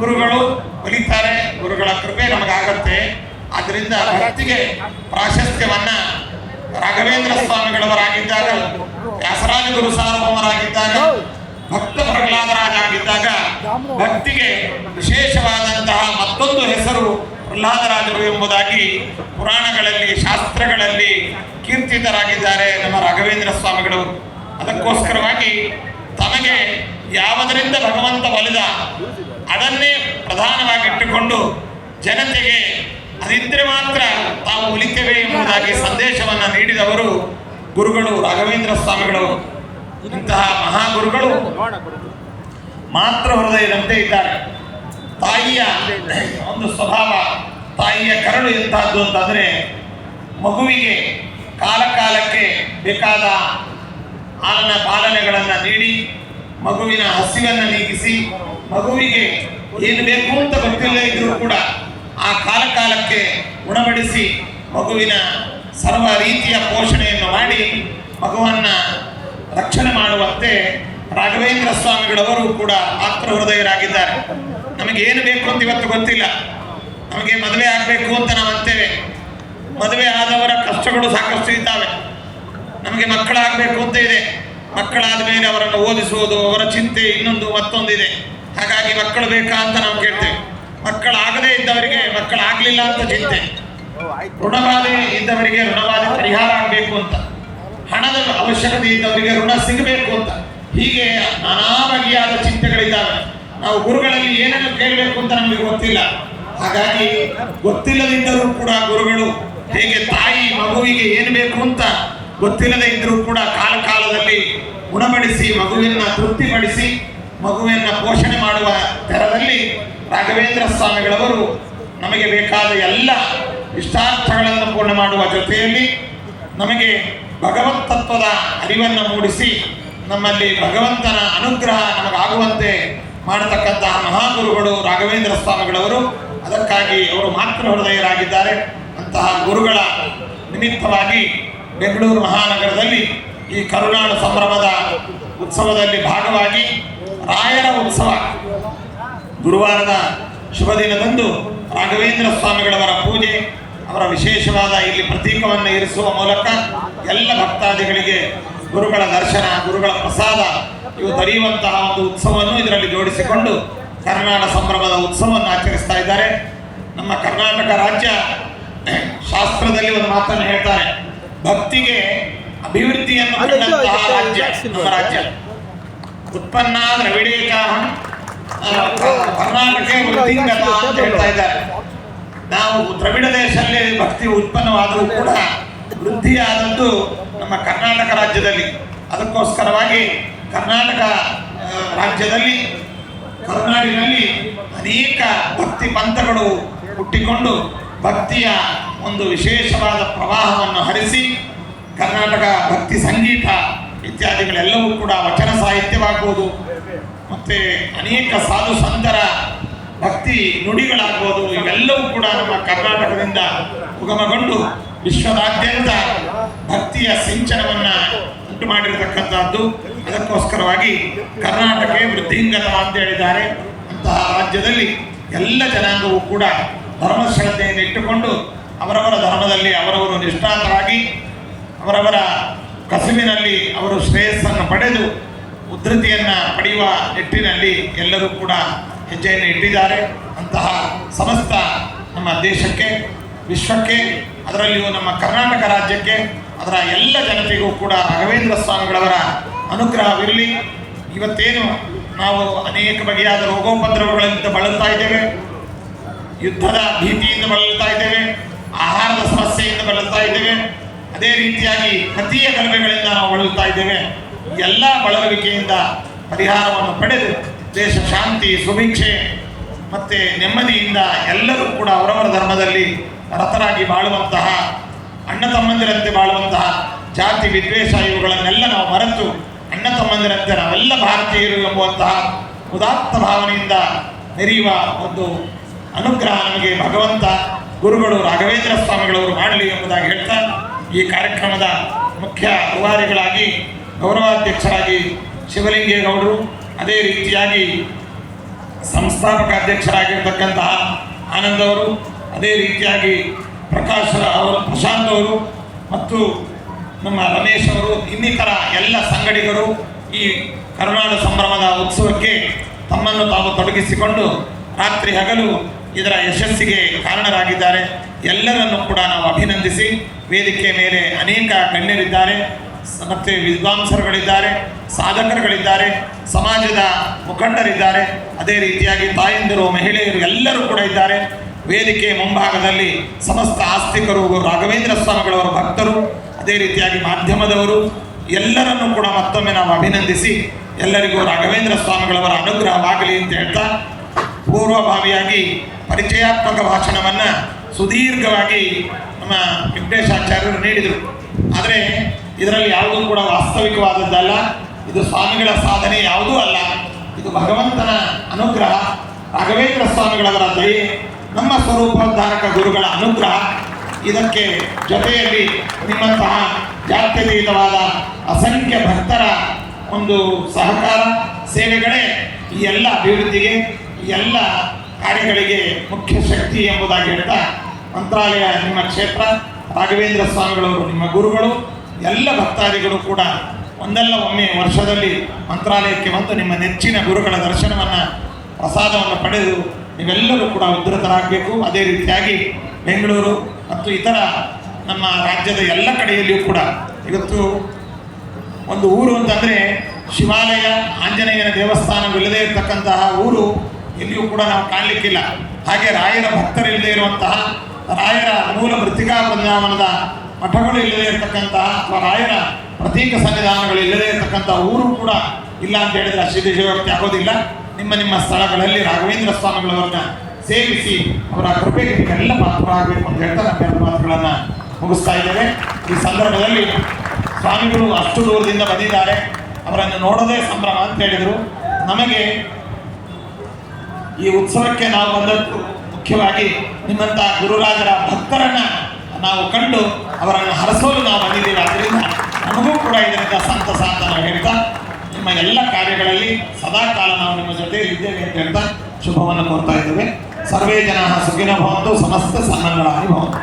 ಗುರುಗಳು ಕಲಿತಾರೆ ಗುರುಗಳ ಕೃಪೆ ನಮಗಾಗತ್ತೆ. ಆದ್ರಿಂದ ಭಕ್ತಿಗೆ ಪ್ರಾಶಸ್ತ್ಯವನ್ನ ರಾಘವೇಂದ್ರ ಸ್ವಾಮಿಗಳವರಾಗಿದ್ದಾಗ, ವ್ಯಾಸರಾಜ ಗುರು ಸಾರ್ವಭೌಮರಾಗಿದ್ದಾಗ ಭಕ್ತ ಪ್ರಹ್ಲಾದರಾಜಾಗಿದ್ದಾಗ ಭಕ್ತಿಗೆ ವಿಶೇಷವಾದಂತಹ ಮತ್ತೊಂದು ಹೆಸರು ಪ್ರಹ್ಲಾದರಾಜರು ಎಂಬುದಾಗಿ ಪುರಾಣಗಳಲ್ಲಿ, ಶಾಸ್ತ್ರಗಳಲ್ಲಿ ಕೀರ್ತಿತರಾಗಿದ್ದಾರೆ ನಮ್ಮ ರಾಘವೇಂದ್ರ ಸ್ವಾಮಿಗಳು. ಅದಕ್ಕೋಸ್ಕರವಾಗಿ ತಮಗೆ ಯಾವುದರಿಂದ ಭಗವಂತ ಅದನ್ನೇ ಪ್ರಧಾನವಾಗಿಟ್ಟುಕೊಂಡು ಜನತೆಗೆ ಅದಿದ್ದರೆ ಮಾತ್ರ ತಾವು ಉಳಿತೇವೆ ಎಂಬುದಾಗಿ ಸಂದೇಶವನ್ನು ನೀಡಿದವರು ಗುರುಗಳು ರಾಘವೇಂದ್ರ ಸ್ವಾಮಿಗಳು. ಇಂತಹ ಮಹಾಗುರುಗಳು ಮಾತ್ರ ಹೃದಯದಂತೆ ಇದ್ದಾರೆ. ತಾಯಿಯ ಒಂದು ಸ್ವಭಾವ, ತಾಯಿಯ ಕರಳು ಎಂತಹದ್ದು ಅಂತಂದರೆ ಮಗುವಿಗೆ ಕಾಲಕಾಲಕ್ಕೆ ಬೇಕಾದ ಹಾಲನ ಪಾಲನೆಗಳನ್ನು ನೀಡಿ ಮಗುವಿನ ಹಸಿವನ್ನು ನೀಗಿಸಿ ಮಗುವಿಗೆ ಏನು ಬೇಕು ಅಂತ ಗೊತ್ತಿಲ್ಲ ಇದ್ರೂ ಕೂಡ ಆ ಕಾಲ ಕಾಲಕ್ಕೆ ಉಣಬಡಿಸಿ ಮಗುವಿನ ಸರ್ವ ರೀತಿಯ ಪೋಷಣೆಯನ್ನು ಮಾಡಿ ಮಗುವನ್ನು ರಕ್ಷಣೆ ಮಾಡುವಂತೆ ರಾಘವೇಂದ್ರ ಸ್ವಾಮಿಗಳವರು ಕೂಡ ಆತ್ರ ಹೃದಯರಾಗಿದ್ದಾರೆ ನಮಗೆ ಏನು ಬೇಕು ಅಂತ ಇವತ್ತು ಗೊತ್ತಿಲ್ಲ. ನಮಗೆ ಮದುವೆ ಆಗಬೇಕು ಅಂತ ನಾವು ಅಂತೇವೆ. ಮದುವೆ ಆದವರ ಕಷ್ಟಗಳು ಸಾಕಷ್ಟು ಇದ್ದಾವೆ. ನಮಗೆ ಮಕ್ಕಳಾಗಬೇಕು ಅಂತ ಇದೆ. ಮಕ್ಕಳಾದ ಮೇಲೆ ಅವರನ್ನು ಓದಿಸುವುದು, ಅವರ ಚಿಂತೆ ಇನ್ನೊಂದು ಮತ್ತೊಂದು ಇದೆ ಹಾಗಾಗಿ ಮಕ್ಕಳು ಬೇಕಾ ಅಂತ ನಾವು ಕೇಳ್ತೇವೆ. ಮಕ್ಕಳಾಗದೇ ಇದ್ದವರಿಗೆ ಮಕ್ಕಳಾಗ್ಲಿಲ್ಲ ಅಂತ ಚಿಂತೆ. ಋಣಬಾಧೆ ಇದ್ದವರಿಗೆ ಋಣಬಾಧೆ ಪರಿಹಾರ ಆಗಬೇಕು ಅಂತ. ಹಣದ ಅವಶ್ಯಕತೆ ಇದ್ದವರಿಗೆ ಋಣ ಸಿಗಬೇಕು ಅಂತ. ಹೀಗೆ ನಾನಾ ಬಗೆಯಾದ ಚಿಂತೆಗಳಿದ್ದಾವೆ. ನಾವು ಗುರುಗಳಲ್ಲಿ ಏನನ್ನು ಕೇಳಬೇಕು ಅಂತ ನಮಗೆ ಗೊತ್ತಿಲ್ಲ. ಹಾಗಾಗಿ ಗೊತ್ತಿಲ್ಲದಿದ್ದರೂ ಕೂಡ ಗುರುಗಳು, ಹೇಗೆ ತಾಯಿ ಮಗುವಿಗೆ ಏನು ಬೇಕು ಅಂತ ಗೊತ್ತಿಲ್ಲದೆ ಇದ್ದರೂ ಕೂಡ ಕಾಲ ಕಾಲದಲ್ಲಿ ಗುಣಪಡಿಸಿ ಮಗುವಿನ ತೃಪ್ತಿಪಡಿಸಿ ಮಗುವಿನ ಪೋಷಣೆ ಮಾಡುವ ದರದಲ್ಲಿ ರಾಘವೇಂದ್ರ ಸ್ವಾಮಿಗಳವರು ನಮಗೆ ಬೇಕಾದ ಎಲ್ಲ ಇಷ್ಟಾರ್ಥಗಳನ್ನು ಪೂರ್ಣ ಮಾಡುವ ಜೊತೆಯಲ್ಲಿ ನಮಗೆ ಭಗವತ್ ತತ್ವದ ಅರಿವನ್ನು ಮೂಡಿಸಿ ನಮ್ಮಲ್ಲಿ ಭಗವಂತನ ಅನುಗ್ರಹ ನಮಗಾಗುವಂತೆ ಮಾಡತಕ್ಕಂತಹ ಮಹಾಗುರುಗಳು ರಾಘವೇಂದ್ರ ಸ್ವಾಮಿಗಳವರು. ಅದಕ್ಕಾಗಿ ಅವರು ಮಾತೃ ಹೃದಯರಾಗಿದ್ದಾರೆ. ಅಂತಹ ಗುರುಗಳ ನಿಮಿತ್ತವಾಗಿ ಬೆಂಗಳೂರು ಮಹಾನಗರದಲ್ಲಿ ಈ ಕರುನಾಡು ಸಂಭ್ರಮದ ಉತ್ಸವದಲ್ಲಿ ಭಾಗವಾಗಿ ರಾಯರ ಉತ್ಸವ. ಗುರುವಾರದ ಶುಭ ದಿನದಂದು ರಾಘವೇಂದ್ರ ಸ್ವಾಮಿಗಳವರ ಪೂಜೆ ಅವರ ವಿಶೇಷವಾದ ಇಲ್ಲಿ ಪ್ರತೀಕವನ್ನು ಇರಿಸುವ ಮೂಲಕ ಎಲ್ಲ ಭಕ್ತಾದಿಗಳಿಗೆ ಗುರುಗಳ ದರ್ಶನ ಗುರುಗಳ ಪ್ರಸಾದ ಇವು ದೊರೆಯುವಂತಹ ಒಂದು ಉತ್ಸವವನ್ನು ಇದರಲ್ಲಿ ಜೋಡಿಸಿಕೊಂಡು ಕರ್ನಾಟಕ ಸಂಭ್ರಮದ ಉತ್ಸವವನ್ನು ಆಚರಿಸ್ತಾ ಇದ್ದಾರೆ. ನಮ್ಮ ಕರ್ನಾಟಕ ರಾಜ್ಯ ಶಾಸ್ತ್ರದಲ್ಲಿ ಒಂದು ಮಾತನ್ನು ಹೇಳ್ತಾರೆ ಭಕ್ತಿಗೆ ಅಭಿವೃದ್ಧಿಯನ್ನು ರಾಜ್ಯ ನಮ್ಮ ರಾಜ್ಯ. ಉತ್ಪನ್ನ ದ್ರವಿಡೇಕಾಹಂ ಕರ್ನಾಟಕ ವೃದ್ಧಿಂಗತ ಅಂತ ಹೇಳ್ತಾ ಇದ್ದಾರೆ. ನಾವು ದ್ರವಿಡ ದೇಶದಲ್ಲಿ ಭಕ್ತಿ ಉತ್ಪನ್ನವಾದರೂ ಕೂಡ ವೃದ್ಧಿಯಾದದ್ದು ನಮ್ಮ ಕರ್ನಾಟಕ ರಾಜ್ಯದಲ್ಲಿ. ಅದಕ್ಕೋಸ್ಕರವಾಗಿ ಕರ್ನಾಟಕ ರಾಜ್ಯದಲ್ಲಿ ಕರುನಾಡಿನಲ್ಲಿ ಅನೇಕ ಭಕ್ತಿ ಪಂಥಗಳು ಹುಟ್ಟಿಕೊಂಡು ಭಕ್ತಿಯ ಒಂದು ವಿಶೇಷವಾದ ಪ್ರವಾಹವನ್ನು ಹರಿಸಿ ಕರ್ನಾಟಕ ಭಕ್ತಿ ಸಂಗೀತ ಇತ್ಯಾದಿಗಳೆಲ್ಲವೂ ಕೂಡ ವಚನ ಸಾಹಿತ್ಯವಾಗುವುದು ಮತ್ತು ಅನೇಕ ಸಾಧು ಸಂತರ ಭಕ್ತಿ ನುಡಿಗಳಾಗ್ಬೋದು. ಇವೆಲ್ಲವೂ ಕೂಡ ನಮ್ಮ ಕರ್ನಾಟಕದಿಂದ ಉಗಮಗೊಂಡು ವಿಶ್ವದಾದ್ಯಂತ ಭಕ್ತಿಯ ಸಿಂಚನವನ್ನು ಉಂಟು ಮಾಡಿರತಕ್ಕಂಥದ್ದು ಅದಕ್ಕೋಸ್ಕರವಾಗಿ ಕರ್ನಾಟಕ ವೃದ್ಧಿಂಗತ ಅಂತ ಹೇಳಿದ್ದಾರೆ. ಅಂತಹ ರಾಜ್ಯದಲ್ಲಿ ಎಲ್ಲ ಜನಾಂಗವೂ ಕೂಡ ಧರ್ಮಶ್ರದ್ಧೆಯನ್ನು ಇಟ್ಟುಕೊಂಡು ಅವರವರ ಧರ್ಮದಲ್ಲಿ ಅವರವರು ನಿಷ್ಠಾತರಾಗಿ ಅವರವರ ಕಸುವಿನಲ್ಲಿ ಅವರು ಶ್ರೇಯಸ್ಸನ್ನು ಪಡೆದು ಉದ್ಧತಿಯನ್ನು ಪಡೆಯುವ ನಿಟ್ಟಿನಲ್ಲಿ ಎಲ್ಲರೂ ಕೂಡ ಹೆಜ್ಜೆಯನ್ನು ಇಟ್ಟಿದ್ದಾರೆ. ಅಂತಹ ಸಮಸ್ತ ನಮ್ಮ ದೇಶಕ್ಕೆ, ವಿಶ್ವಕ್ಕೆ, ಅದರಲ್ಲಿಯೂ ನಮ್ಮ ಕರ್ನಾಟಕ ರಾಜ್ಯಕ್ಕೆ, ಅದರ ಎಲ್ಲ ಜನತೆಗೂ ಕೂಡ ರಾಘವೇಂದ್ರ ಸ್ವಾಮಿಗಳವರ ಅನುಗ್ರಹವಿರಲಿ. ಇವತ್ತೇನು ನಾವು ಅನೇಕ ಬಗೆಯಾದ ರೋಗೋಪದ್ರವಗಳಿಂದ ಬಳಲ್ತಾ ಇದ್ದೇವೆ. ಯುದ್ಧದ ಭೀತಿಯಿಂದ ಬಳಲ್ತಾ ಇದ್ದೇವೆ. ಆಹಾರದ ಸಮಸ್ಯೆಯಿಂದ ಬಳಲ್ತಾ ಇದ್ದೇವೆ. ಅದೇ ರೀತಿಯಾಗಿ ಪ್ರತಿಯ ಗಲಭೆಗಳಿಂದ ನಾವು ಬಳಲುತ್ತಾ ಇದ್ದೇವೆ. ಎಲ್ಲ ಬಳಲುವಿಕೆಯಿಂದ ಪರಿಹಾರವನ್ನು ಪಡೆದು ದೇಶ ಶಾಂತಿ, ಸುಭಿಕ್ಷೆ ಮತ್ತು ನೆಮ್ಮದಿಯಿಂದ ಎಲ್ಲರೂ ಕೂಡ ಅವರವರ ಧರ್ಮದಲ್ಲಿ ರಥರಾಗಿ ಬಾಳುವಂತಹ, ಅಣ್ಣ ತಮ್ಮಂದಿರಂತೆ ಬಾಳುವಂತಹ ಜಾತಿ ವಿದ್ವೇಷ ಇವುಗಳನ್ನೆಲ್ಲ ನಾವು ಮರೆತು ಅಣ್ಣ ತಮ್ಮಂದಿರಂತೆ ನಾವೆಲ್ಲ ಭಾರತೀಯರು ಎಂಬುವಂತಹ ಉದಾತ್ತ ಭಾವನೆಯಿಂದ ನೆರೆಯುವ ಒಂದು ಅನುಗ್ರಹ ನಮಗೆ ಭಗವಂತ, ಗುರುಗಳು ರಾಘವೇಂದ್ರ ಸ್ವಾಮಿಗಳವರು ಮಾಡಲಿ ಎಂಬುದಾಗಿ ಹೇಳ್ತಾ ಈ ಕಾರ್ಯಕ್ರಮದ ಮುಖ್ಯ ರೂವಾರಿಗಳಾಗಿ ಗೌರವಾಧ್ಯಕ್ಷರಾಗಿ ಶಿವಲಿಂಗೇಗೌಡರು, ಅದೇ ರೀತಿಯಾಗಿ ಸಂಸ್ಥಾಪಕ ಅಧ್ಯಕ್ಷರಾಗಿರ್ತಕ್ಕಂತಹ ಆನಂದ್ ಅವರು, ಅದೇ ರೀತಿಯಾಗಿ ಪ್ರಕಾಶ್ ಅವರು, ಪ್ರಶಾಂತ್ ಅವರು ಮತ್ತು ನಮ್ಮ ರಮೇಶ್ ಅವರು, ಇನ್ನಿತರ ಎಲ್ಲ ಸಂಗಡಿಗರು ಈ ಕರುನಾಡ ಸಂಭ್ರಮದ ಉತ್ಸವಕ್ಕೆ ತಮ್ಮನ್ನು ತಾವು ತೊಡಗಿಸಿಕೊಂಡು ರಾತ್ರಿ ಹಗಲು ಇದರ ಯಶಸ್ಸಿಗೆ ಕಾರಣರಾಗಿದ್ದಾರೆ. ಎಲ್ಲರನ್ನು ಕೂಡ ನಾವು ಅಭಿನಂದಿಸಿ, ವೇದಿಕೆ ಮೇಲೆ ಅನೇಕ ಗಣ್ಯರಿದ್ದಾರೆ, ಮತ್ತು ವಿದ್ವಾಂಸರುಗಳಿದ್ದಾರೆ, ಸಾಧಕರುಗಳಿದ್ದಾರೆ, ಸಮಾಜದ ಮುಖಂಡರಿದ್ದಾರೆ, ಅದೇ ರೀತಿಯಾಗಿ ತಾಯಂದಿರು, ಮಹಿಳೆಯರು ಎಲ್ಲರೂ ಕೂಡ ಇದ್ದಾರೆ. ವೇದಿಕೆ ಮುಂಭಾಗದಲ್ಲಿ ಸಮಸ್ತ ಆಸ್ತಿಕರು, ರಾಘವೇಂದ್ರ ಸ್ವಾಮಿಗಳವರ ಭಕ್ತರು, ಅದೇ ರೀತಿಯಾಗಿ ಮಾಧ್ಯಮದವರು, ಎಲ್ಲರನ್ನು ಕೂಡ ಮತ್ತೊಮ್ಮೆ ನಾವು ಅಭಿನಂದಿಸಿ, ಎಲ್ಲರಿಗೂ ರಾಘವೇಂದ್ರ ಸ್ವಾಮಿಗಳವರ ಅನುಗ್ರಹವಾಗಲಿ ಅಂತ ಹೇಳ್ತಾ, ಪೂರ್ವಭಾವಿಯಾಗಿ ಪರಿಚಯಾತ್ಮಕ ಭಾಷಣವನ್ನು ಸುದೀರ್ಘವಾಗಿ ನಮ್ಮ ವೆಂಕಟೇಶಾಚಾರ್ಯರು ನೀಡಿದರು. ಆದರೆ ಇದರಲ್ಲಿ ಯಾವುದೂ ಕೂಡ ವಾಸ್ತವಿಕವಾದದ್ದಲ್ಲ. ಇದು ಸ್ವಾಮಿಗಳ ಸಾಧನೆ ಯಾವುದೂ ಅಲ್ಲ. ಇದು ಭಗವಂತನ ಅನುಗ್ರಹ. ರಾಘವೇಂದ್ರ ಸ್ವಾಮಿಗಳವರ ದಯೆ, ನಮ್ಮ ಸ್ವರೂಪೋದ್ಧಾರಕ ಗುರುಗಳ ಅನುಗ್ರಹ. ಇದಕ್ಕೆ ಜೊತೆಯಲ್ಲಿ ನಿಮ್ಮಂತಹ ಜಾತ್ಯತೀತವಾದ ಅಸಂಖ್ಯ ಭಕ್ತರ ಒಂದು ಸಹಕಾರ, ಸೇವೆಗಳೇ ಈ ಎಲ್ಲ ಅಭಿವೃದ್ಧಿಗೆ, ಈ ಎಲ್ಲ ಕಾರ್ಯಗಳಿಗೆ ಮುಖ್ಯ ಶಕ್ತಿ ಎಂಬುದಾಗಿ ಹೇಳ್ತಾ ಮಂತ್ರಾಲಯ ನಿಮ್ಮ ಕ್ಷೇತ್ರ, ರಾಘವೇಂದ್ರ ಸ್ವಾಮಿಗಳವರು ನಿಮ್ಮ ಗುರುಗಳು, ಎಲ್ಲ ಭಕ್ತಾದಿಗಳು ಕೂಡ ಒಂದಲ್ಲ ಒಮ್ಮೆ ವರ್ಷದಲ್ಲಿ ಮಂತ್ರಾಲಯಕ್ಕೆ ಬಂದು ನಿಮ್ಮ ನೆಚ್ಚಿನ ಗುರುಗಳ ದರ್ಶನವನ್ನು, ಪ್ರಸಾದವನ್ನು ಪಡೆದು ನೀವೆಲ್ಲರೂ ಕೂಡ ಉದ್ಧತರಾಗಬೇಕು. ಅದೇ ರೀತಿಯಾಗಿ ಬೆಂಗಳೂರು ಮತ್ತು ಇತರ ನಮ್ಮ ರಾಜ್ಯದ ಎಲ್ಲ ಕಡೆಯಲ್ಲಿಯೂ ಕೂಡ ಇವತ್ತು ಒಂದು ಊರು ಅಂತಂದರೆ ಶಿವಾಲಯ, ಆಂಜನೇಯನ ದೇವಸ್ಥಾನವಿಲ್ಲದೆ ಇರತಕ್ಕಂತಹ ಊರು ಎಲ್ಲಿಯೂ ಕೂಡ ನಾವು ಕಾಣಲಿಕ್ಕಿಲ್ಲ. ಹಾಗೆ ರಾಯರ ಭಕ್ತರಿಲ್ಲದೆ ಇರುವಂತಹ ರಾಯರ ಮೂಲ ಮೃತ್ತಿಕಾ ಬೃಂದಾವನದ ಮಠಗಳು ಇಲ್ಲದೆ ಇರತಕ್ಕಂತಹ ಅಥವಾ ರಾಯರ ಪ್ರತೀಕ ಸನ್ನಿಧಾನಗಳು ಇಲ್ಲದೆ ಇರತಕ್ಕಂಥ ಊರು ಕೂಡ ಇಲ್ಲ ಅಂತ ಹೇಳಿದ್ರೆ ಅಶ್ವತಿ ಆಗೋದಿಲ್ಲ. ನಿಮ್ಮ ನಿಮ್ಮ ಸ್ಥಳಗಳಲ್ಲಿ ರಾಘವೇಂದ್ರ ಸ್ವಾಮಿಗಳವರನ್ನ ಸೇವಿಸಿ ಅವರ ಕೃಪೆಗೆ ನೀವೆಲ್ಲ ಪಾತ್ರರಾಗಬೇಕು ಅಂತ ಹೇಳ್ತಾ ನಮ್ಮ ಮಾತುಗಳನ್ನು ಮುಗಿಸ್ತಾ ಇದ್ದೇವೆ. ಈ ಸಂದರ್ಭದಲ್ಲಿ ಸ್ವಾಮಿಗಳು ಅಷ್ಟು ದೂರದಿಂದ ಬಂದಿದ್ದಾರೆ. ಅವರನ್ನು ನೋಡೋದೇ ಸಂಭ್ರಮ ಅಂತ ಹೇಳಿದರು. ನಮಗೆ ಈ ಉತ್ಸವಕ್ಕೆ ನಾವು ಬಂದದ್ದು ಮುಖ್ಯವಾಗಿ ನಿಮ್ಮಂಥ ಗುರುರಾಜರ ಭಕ್ತರನ್ನ ನಾವು ಕಂಡು ಅವರನ್ನು ಹರಸೋಲು ನಾವು ಬಂದಿದ್ದೀವಿ. ಆದ್ದರಿಂದ ನಮಗೂ ಕೂಡ ಇದರಿಂದ ಸಂತಸ ಅಂತ ನಾವು ಹೇಳ್ತಾ, ನಿಮ್ಮ ಎಲ್ಲ ಕಾರ್ಯಗಳಲ್ಲಿ ಸದಾ ಕಾಲ ನಾವು ನಿಮ್ಮ ಜೊತೆ ಇದ್ದೇವೆ ಅಂತ ಹೇಳ್ತಾ ಶುಭವನ್ನು ಕೋರ್ತಾ ಇದ್ದೇವೆ. ಸರ್ವೇ ಜನ ಸುಖಿನ ಭವಂತು, ಸಮಸ್ತ ಸನ್ನಗಳಾಗಿ ಭವಂತು.